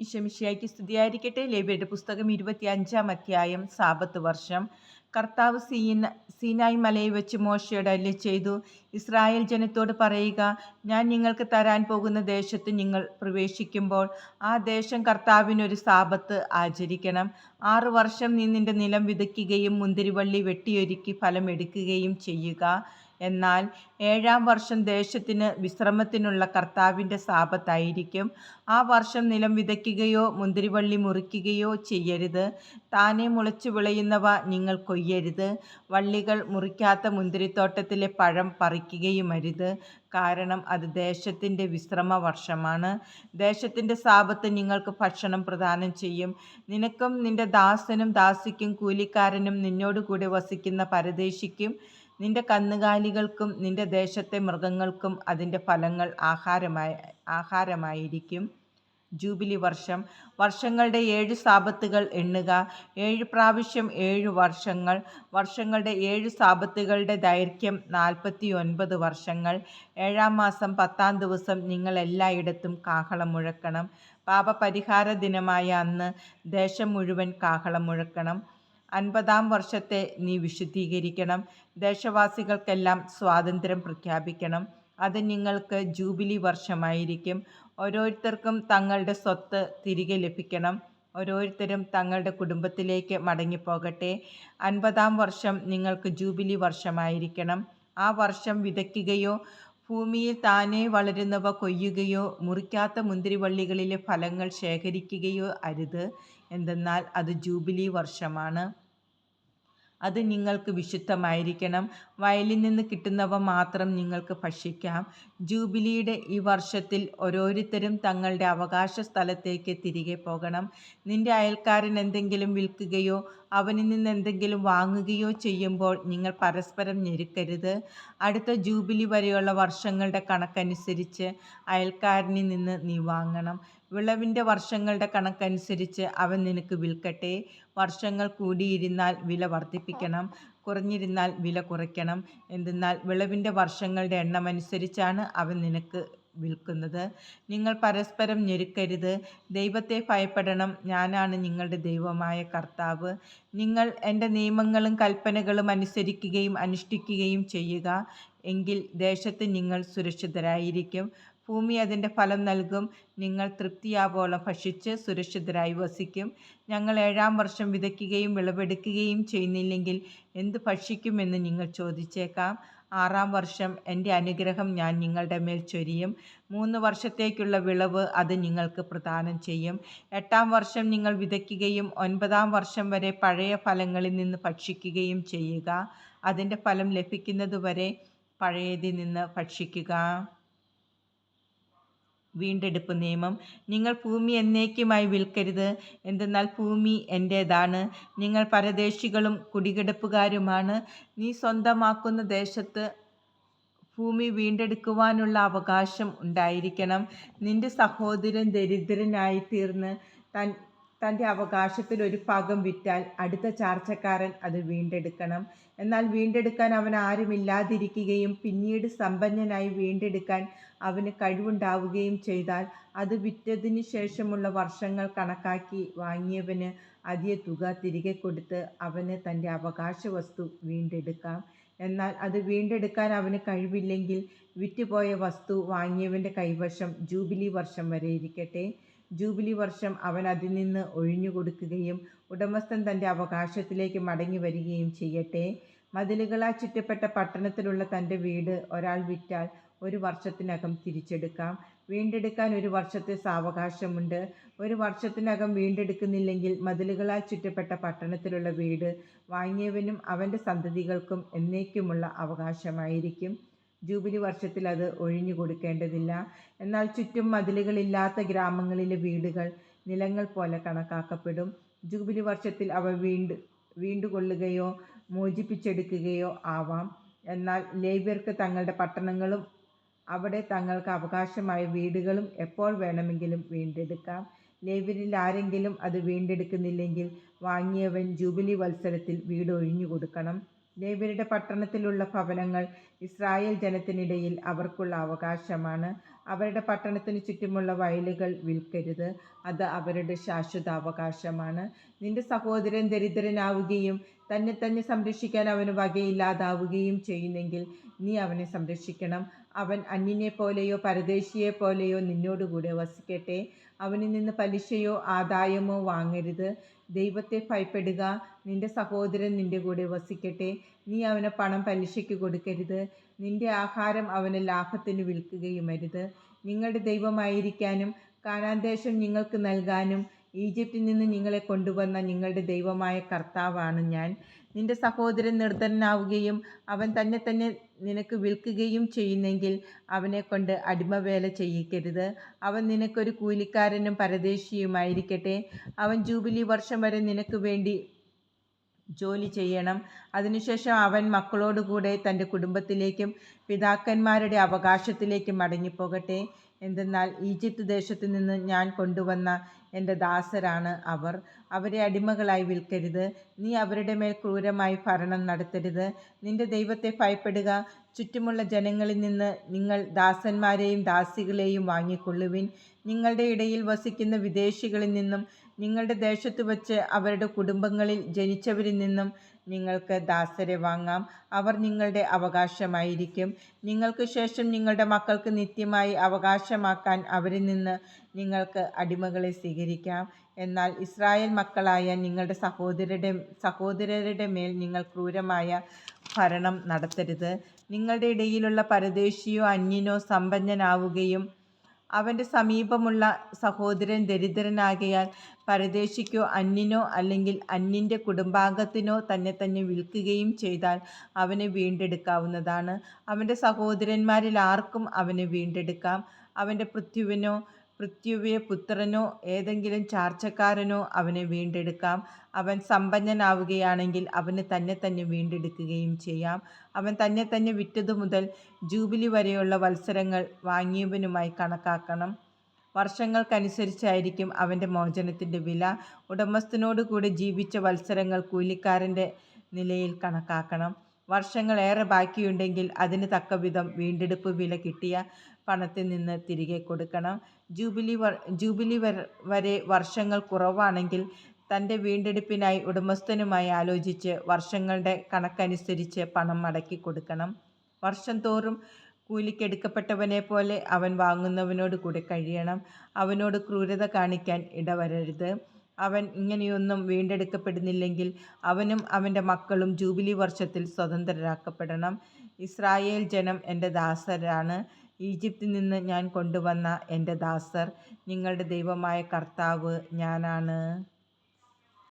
ഈശമിഷിയായിക്ക് സ്തുതിയായിരിക്കട്ടെ. ലേബിയുടെ പുസ്തകം ഇരുപത്തി അഞ്ചാം അധ്യായം സാപത്ത് വർഷം. കർത്താവ് സീന സീനായി മലയിൽ വെച്ച് മോശയുടെ അല്ലി ചെയ്തു. ഇസ്രായേൽ ജനത്തോട് പറയുക ഞാൻ നിങ്ങൾക്ക് തരാൻ പോകുന്ന ദേശത്ത് നിങ്ങൾ പ്രവേശിക്കുമ്പോൾ ആ ദേശം കർത്താവിനൊരു സാപത്ത് ആചരിക്കണം. ആറു വർഷം നീ നിന്റെ നിലം വിതയ്ക്കുകയും മുന്തിരിവള്ളി വെട്ടിയൊരുക്കി ഫലമെടുക്കുകയും ചെയ്യുക. എന്നാൽ ഏഴാം വർഷം ദേശത്തിന് വിശ്രമത്തിനുള്ള കർത്താവിന്റെ സാപത്തായിരിക്കും ആ വർഷം നിലം വിതയ്ക്കുകയോ മുന്തിരിവള്ളി മുറിക്കുകയോ ചെയ്യരുത്. താനെ മുളച്ചു വിളയുന്നവ നിങ്ങൾ കൊയ്യരുത്. വള്ളികൾ മുറിക്കാത്ത മുന്തിരിത്തോട്ടത്തിലെ പഴം പറിക്കുകയുമരുത്. കാരണം അത് ദേശത്തിന്റെ വിശ്രമ വർഷമാണ് ദേശത്തിന്റെ സാപത്ത് നിങ്ങൾക്ക് ഭക്ഷണം പ്രദാനം ചെയ്യും. നിനക്കും നിന്റെ ദാസനും ദാസിക്കും കൂലിക്കാരനും നിന്നോടുകൂടി വസിക്കുന്ന പരദേശിക്കും നിന്റെ കന്നുകാലികൾക്കും നിന്റെ ദേശത്തെ മൃഗങ്ങൾക്കും അതിന്റെ ഫലങ്ങൾ ആഹാരമായി ആഹാരമായിരിക്കും. ജൂബിലി വർഷം. വർഷങ്ങളുടെ ഏഴ് സാപത്തുകൾ എണ്ണുക. ഏഴ് പ്രാവശ്യം ഏഴ് വർഷങ്ങൾ. വർഷങ്ങളുടെ ഏഴ് സാപത്തുകളുടെ ദൈർഘ്യം നാൽപ്പത്തി ഒൻപത് വർഷങ്ങൾ. ഏഴാം മാസം പത്താം ദിവസം നിങ്ങൾ എല്ലായിടത്തും കാഹളം മുഴക്കണം. പാപപരിഹാര ദിനമായ അന്ന് ദേശം മുഴുവൻ കാഹളം മുഴക്കണം. അൻപതാം വർഷത്തെ നീ വിശുദ്ധീകരിക്കണം. ദേശവാസികൾക്കെല്ലാം സ്വാതന്ത്ര്യം പ്രഖ്യാപിക്കണം. അത് നിങ്ങൾക്ക് ജൂബിലി വർഷമായിരിക്കും. ഓരോരുത്തർക്കും തങ്ങളുടെ സ്വത്ത് തിരികെ ലഭിക്കണം. ഓരോരുത്തരും തങ്ങളുടെ കുടുംബത്തിലേക്ക് മടങ്ങിപ്പോകട്ടെ. അൻപതാം വർഷം നിങ്ങൾക്ക് ജൂബിലി വർഷമായിരിക്കണം. ആ വർഷം വിതയ്ക്കുകയോ ഭൂമിയിൽ താനേ വളരുന്നവ കൊയ്യുകയോ മുറിക്കാത്ത മുന്തിരിവള്ളികളിലെ ഫലങ്ങൾ ശേഖരിക്കുകയോ അരുത്. എന്തെന്നാൽ അത് ജൂബിലി വർഷമാണ്. അത് നിങ്ങൾക്ക് വിശുദ്ധമായിരിക്കണം. വയലിൽ നിന്ന് കിട്ടുന്നവ മാത്രം നിങ്ങൾക്ക് ഭക്ഷിക്കാം. ജൂബിലിയുടെ ഈ വർഷത്തിൽ ഓരോരുത്തരും തങ്ങളുടെ അവകാശ സ്ഥലത്തേക്ക് തിരികെ പോകണം. നിന്റെ അയൽക്കാരൻ എന്തെങ്കിലും വിൽക്കുകയോ അവനിൽ നിന്ന് എന്തെങ്കിലും വാങ്ങുകയോ ചെയ്യുമ്പോൾ നിങ്ങൾ പരസ്പരം ഞെരുക്കരുത്. അടുത്ത ജൂബിലി വരെയുള്ള വർഷങ്ങളുടെ കണക്കനുസരിച്ച് അയൽക്കാരനിൽ നിന്ന് നീ വാങ്ങണം. വിളവിന്റെ വർഷങ്ങളുടെ കണക്കനുസരിച്ച് അവൻ നിനക്ക് വിൽക്കട്ടെ. വർഷങ്ങൾ കൂടിയിരുന്നാൽ വില വർദ്ധിപ്പിക്കണം. കുറഞ്ഞിരുന്നാൽ വില കുറയ്ക്കണം. എന്തെന്നാൽ വിളവിന്റെ വർഷങ്ങളുടെ എണ്ണമനുസരിച്ചാണ് അവൻ നിനക്ക് വിൽക്കുന്നത്. നിങ്ങൾ പരസ്പരം ഞെരുക്കരുത്. ദൈവത്തെ ഭയപ്പെടണം. ഞാനാണ് നിങ്ങളുടെ ദൈവമായ കർത്താവ്. നിങ്ങൾ എന്റെ നിയമങ്ങളും കൽപ്പനകളും അനുസരിക്കുകയും അനുഷ്ഠിക്കുകയും ചെയ്യുക. എങ്കിൽ ദേശത്ത് നിങ്ങൾ സുരക്ഷിതരായിരിക്കും. ഭൂമി അതിന്റെ ഫലം നൽകും. നിങ്ങൾ തൃപ്തിയാവോളം ഭക്ഷിച്ച് സുരക്ഷിതരായി വസിക്കും. ഞങ്ങൾ ഏഴാം വർഷം വിതയ്ക്കുകയും വിളവെടുക്കുകയും ചെയ്യുന്നില്ലെങ്കിൽ എന്ത് ഭക്ഷിക്കുമെന്ന് നിങ്ങൾ ചോദിച്ചേക്കാം. ആറാം വർഷം എന്റെ അനുഗ്രഹം ഞാൻ നിങ്ങളുടെ മേൽ ചൊരിയും. മൂന്ന് വർഷത്തേക്കുള്ള വിളവ് അത് നിങ്ങൾക്ക് പ്രദാനം ചെയ്യും. എട്ടാം വർഷം നിങ്ങൾ വിതയ്ക്കുകയും ഒൻപതാം വർഷം വരെ പഴയ ഫലങ്ങളിൽ നിന്ന് ഭക്ഷിക്കുകയും ചെയ്യുക. അതിന്റെ ഫലം ലഭിക്കുന്നതുവരെ പഴയതിൽ നിന്ന് ഭക്ഷിക്കുക. വീണ്ടെടുപ്പ് നിയമം. നിങ്ങൾ ഭൂമി എന്നേക്കുമായി വിൽക്കരുത്. എന്തെന്നാൽ ഭൂമി എന്റേതാണ് നിങ്ങൾ പരദേശികളും കുടികിടപ്പുകാരുമാണ്. നീ സ്വന്തമാക്കുന്ന ദേശത്ത് ഭൂമി വീണ്ടെടുക്കുവാനുള്ള അവകാശം ഉണ്ടായിരിക്കണം. നിന്റെ സഹോദരൻ ദരിദ്രനായിത്തീർന്ന് താൻ തന്റെ അവകാശത്തിൽ ഒരു ഭാഗം വിറ്റാൽ അടുത്ത ചാർച്ചക്കാരൻ അത് വീണ്ടെടുക്കണം. എന്നാൽ വീണ്ടെടുക്കാൻ അവൻ ആരുമില്ലാതിരിക്കുകയും പിന്നീട് സമ്പന്നനായി വീണ്ടെടുക്കാൻ അവന് കഴിവുണ്ടാവുകയും ചെയ്താൽ അത് വിറ്റതിന് ശേഷമുള്ള വർഷങ്ങൾ കണക്കാക്കി വാങ്ങിയവന് അതിയ തുക തിരികെ കൊടുത്ത് അവന് തന്റെ അവകാശ വസ്തു വീണ്ടെടുക്കാം. എന്നാൽ അത് വീണ്ടെടുക്കാൻ അവന് കഴിവില്ലെങ്കിൽ വിറ്റുപോയ വസ്തു വാങ്ങിയവന്റെ കൈവശം ജൂബിലി വർഷം വരെ ഇരിക്കട്ടെ. ജൂബിലി വർഷം അവൻ അതിൽ നിന്ന് ഒഴിഞ്ഞു കൊടുക്കുകയും ഉടമസ്ഥൻ തന്റെ അവകാശത്തിലേക്ക് മടങ്ങി വരികയും ചെയ്യട്ടെ. മതിലുകളാൽ ചുറ്റപ്പെട്ട പട്ടണത്തിലുള്ള തന്റെ വീട് ഒരാൾ വിറ്റാൽ ഒരു വർഷത്തിനകം തിരിച്ചെടുക്കാം. വീണ്ടെടുക്കാൻ ഒരു വർഷത്തെ സാവകാശമുണ്ട്. ഒരു വർഷത്തിനകം വീണ്ടെടുക്കുന്നില്ലെങ്കിൽ മതിലുകളാൽ ചുറ്റപ്പെട്ട പട്ടണത്തിലുള്ള വീട് വാങ്ങിയവനും അവന്റെ സന്തതികൾക്കും എന്നേക്കുമുള്ള അവകാശമായിരിക്കും. ജൂബിലി വർഷത്തിൽ അത് ഒഴിഞ്ഞു കൊടുക്കേണ്ടതില്ല. എന്നാൽ ചുറ്റും മതിലുകളില്ലാത്ത ഗ്രാമങ്ങളിലെ വീടുകൾ നിലങ്ങൾ പോലെ കണക്കാക്കപ്പെടും. ജൂബിലി വർഷത്തിൽ അവ വീണ്ട് വീണ്ടുകൊള്ളുകയോ മോചിപ്പിച്ചെടുക്കുകയോ ആവാം. എന്നാൽ ലേവ്യർക്ക് തങ്ങളുടെ പട്ടണങ്ങളും അവിടെ തങ്ങൾക്ക് അവകാശമായ വീടുകളും എപ്പോൾ വേണമെങ്കിലും വീണ്ടെടുക്കാം. ലേവ്യരിൽ ആരെങ്കിലും അത് വീണ്ടെടുക്കുന്നില്ലെങ്കിൽ വാങ്ങിയവൻ ജൂബിലി വത്സരത്തിൽ വീട് ഒഴിഞ്ഞു കൊടുക്കണം. ലേവ്യരുടെ പട്ടണത്തിലുള്ള ഭവനങ്ങൾ ഇസ്രായേൽ ജനത്തിനിടയിൽ അവർക്കുള്ള അവകാശമാണ്. അവരുടെ പട്ടണത്തിന് ചുറ്റുമുള്ള വയലുകൾ വിൽക്കരുത്. അത് അവരുടെ ശാശ്വത അവകാശമാണ് നിന്റെ സഹോദരൻ ദരിദ്രനാവുകയും തന്നെ തന്നെ സംരക്ഷിക്കാൻ അവന് വകയില്ലാതാവുകയും ചെയ്യുന്നെങ്കിൽ നീ അവനെ സംരക്ഷിക്കണം. അവൻ അന്യനെ പോലെയോ പരദേശിയെ പോലെയോ നിന്നോടുകൂടെ വസിക്കട്ടെ. അവനിൽ നിന്ന് പലിശയോ ആദായമോ വാങ്ങരുത്. ദൈവത്തെ ഭയപ്പെടുക. നിന്റെ സഹോദരൻ നിന്റെ കൂടെ വസിക്കട്ടെ. നീ അവന് പണം പലിശയ്ക്ക് കൊടുക്കരുത്. നിന്റെ ആഹാരം അവന് ലാഭത്തിന് വിൽക്കുകയുമരുത്. നിങ്ങളുടെ ദൈവമായിരിക്കാനും കാനാന്തേശം നിങ്ങൾക്ക് നൽകാനും ഈജിപ്തിൽ നിന്ന് നിങ്ങളെ കൊണ്ടുവന്ന നിങ്ങളുടെ ദൈവമായ കർത്താവാണ് ഞാൻ. നിന്റെ സഹോദരൻ നിർധനനാവുകയും അവൻ തന്നെ തന്നെ നിനക്ക് വിൽക്കുകയും ചെയ്യുന്നെങ്കിൽ അവനെ കൊണ്ട് അടിമവേല ചെയ്യിക്കരുത്. അവൻ നിനക്കൊരു കൂലിക്കാരനും പരദേശിയുമായിരിക്കട്ടെ. അവൻ ജൂബിലി വർഷം വരെ നിനക്ക് വേണ്ടി ജോലി ചെയ്യണം. അതിനുശേഷം അവൻ മക്കളോടുകൂടെ തന്റെ കുടുംബത്തിലേക്കും പിതാക്കന്മാരുടെ അവകാശത്തിലേക്കും മടങ്ങിപ്പോകട്ടെ. എന്തെന്നാൽ ഈജിപ്ത് ദേശത്തു നിന്ന് ഞാൻ കൊണ്ടുവന്ന എന്റെ ദാസരാണ് അവർ. അവരെ അടിമകളായി വിൽക്കരുത്. നീ അവരുടെ മേൽ ക്രൂരമായി ഭരണം നടത്തരുത്. നിന്റെ ദൈവത്തെ ഭയപ്പെടുക. ചുറ്റുമുള്ള ജനങ്ങളിൽ നിന്ന് നിങ്ങൾ ദാസന്മാരെയും ദാസികളെയും വാങ്ങിക്കൊള്ളുവിൻ. നിങ്ങളുടെ ഇടയിൽ വസിക്കുന്ന വിദേശികളിൽ നിന്നും നിങ്ങളുടെ ദേശത്ത് വച്ച് അവരുടെ കുടുംബങ്ങളിൽ ജനിച്ചവരിൽ നിന്നും നിങ്ങൾക്ക് ദാസരെ വാങ്ങാം. അവർ നിങ്ങളുടെ അവകാശമായിരിക്കും. നിങ്ങൾക്ക് ശേഷം നിങ്ങളുടെ മക്കൾക്ക് നിത്യമായി അവകാശമാക്കാൻ അവരിൽ നിന്ന് നിങ്ങൾക്ക് അടിമകളെ സ്വീകരിക്കാം. എന്നാൽ ഇസ്രായേൽ മക്കളായ നിങ്ങളുടെ സഹോദരരുടെ സഹോദരരുടെ മേൽ നിങ്ങൾ ക്രൂരമായ ഭരണം നടത്തരുത്. നിങ്ങളുടെ ഇടയിലുള്ള പരദേശിയോ അന്യനോ സമ്പന്നനാവുകയും അവന്റെ സമീപമുള്ള സഹോദരൻ ദരിദ്രനാകയാൽ പരദേശിക്കോ അന്യനോ അല്ലെങ്കിൽ അന്യന്റെ കുടുംബാംഗത്തിനോ തന്നെ തന്നെ വിൽക്കുകയും ചെയ്താൽ അവനെ വീണ്ടെടുക്കാവുന്നതാണ്. അവന്റെ സഹോദരന്മാരിൽ ആർക്കും അവനെ വീണ്ടെടുക്കാം. അവന്റെ പൃഥ്വിനോ പൃഥ്വിയെ പുത്രനോ ഏതെങ്കിലും ചാർച്ചക്കാരനോ അവനെ വീണ്ടെടുക്കാം. അവൻ സമ്പന്നനാവുകയാണെങ്കിൽ അവന് തന്നെ തന്നെ വീണ്ടെടുക്കുകയും ചെയ്യാം. അവൻ തന്നെ തന്നെ വിറ്റതു മുതൽ ജൂബിലി വരെയുള്ള വത്സരങ്ങൾ വാങ്ങിയവനുമായി കണക്കാക്കണം. വർഷങ്ങൾക്കനുസരിച്ചായിരിക്കും അവന്റെ മോചനത്തിന്റെ വില. ഉടമസ്ഥനോട് കൂടി ജീവിച്ച വത്സരങ്ങൾ കൂലിക്കാരന്റെ നിലയിൽ കണക്കാക്കണം. വർഷങ്ങൾ ഏറെ ബാക്കിയുണ്ടെങ്കിൽ അതിന് തക്കവിധം വീണ്ടെടുപ്പ് വില കിട്ടിയ പണത്തിൽ നിന്ന് തിരികെ കൊടുക്കണം. ജൂബിലി ജൂബിലി വരെ വർഷങ്ങൾ കുറവാണെങ്കിൽ തന്റെ വീണ്ടെടുപ്പിനായി ഉടമസ്ഥനുമായി ആലോചിച്ച് വർഷങ്ങളുടെ കണക്കനുസരിച്ച് പണം മടക്കി കൊടുക്കണം. വർഷം തോറും കൂലിക്കെടുക്കപ്പെട്ടവനെ പോലെ അവൻ വാങ്ങുന്നവനോട് കൂടെ കഴിയണം. അവനോട് ക്രൂരത കാണിക്കാൻ ഇടവരരുത്. അവൻ ഇങ്ങനെയൊന്നും വീണ്ടെടുക്കപ്പെടുന്നില്ലെങ്കിൽ അവനും അവന്റെ മക്കളും ജൂബിലി വർഷത്തിൽ സ്വതന്ത്രരാക്കപ്പെടണം. ഇസ്രായേൽ ജനം എന്റെ ദാസരാണ്. ഈജിപ്തിൽ നിന്ന് ഞാൻ കൊണ്ടുവന്ന എന്റെ ദാസർ നിങ്ങളുടെ ദൈവമായ കർത്താവ് ഞാനാണ്.